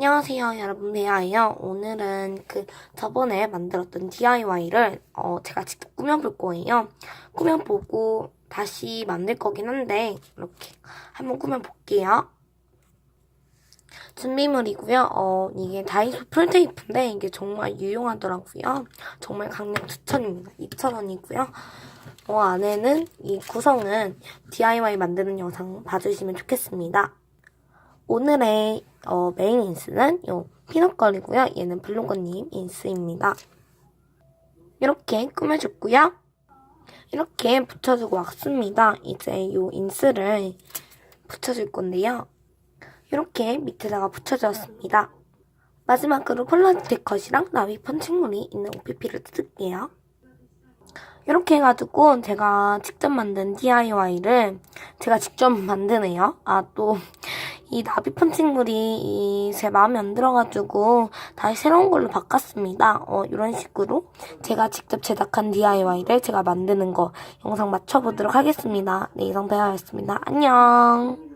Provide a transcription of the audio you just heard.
안녕하세요 여러분. 배아예요. 오늘은 그 저번에 만들었던 DIY를 어, 제가 직접 꾸며볼 거예요. 꾸며보고 다시 만들 거긴 한데 이렇게 한번 꾸며볼게요. 준비물이고요. 어, 이게 다이소 풀테이프인데 이게 정말 유용하더라고요. 정말 강력 추천입니다. 2,000원이고요. 어, 안에는 이 구성은 DIY 만드는 영상 봐주시면 좋겠습니다 오늘의 어, 메인 인스는 요 피넛걸이고요. 얘는 블로거님 인스입니다. 이렇게 꾸며줬고요. 이렇게 붙여주고 왔습니다. 이제 요 인스를 붙여줄 건데요. 이렇게 밑에다가 붙여주었습니다. 마지막으로 폴라티텍 컷이랑 나비 펀칭물이 있는 OPP를 뜯을게요. 이렇게 해가지고 제가 직접 만든 DIY를 제가 직접 만드네요. 아, 또 이 나비 펀칭물이 제 마음에 안 들어가지고 다시 새로운 걸로 바꿨습니다. 어, 이런 식으로 제가 직접 제작한 DIY를 제가 만드는 거 영상 맞춰보도록 하겠습니다. 네, 이상 배아였습니다. 안녕!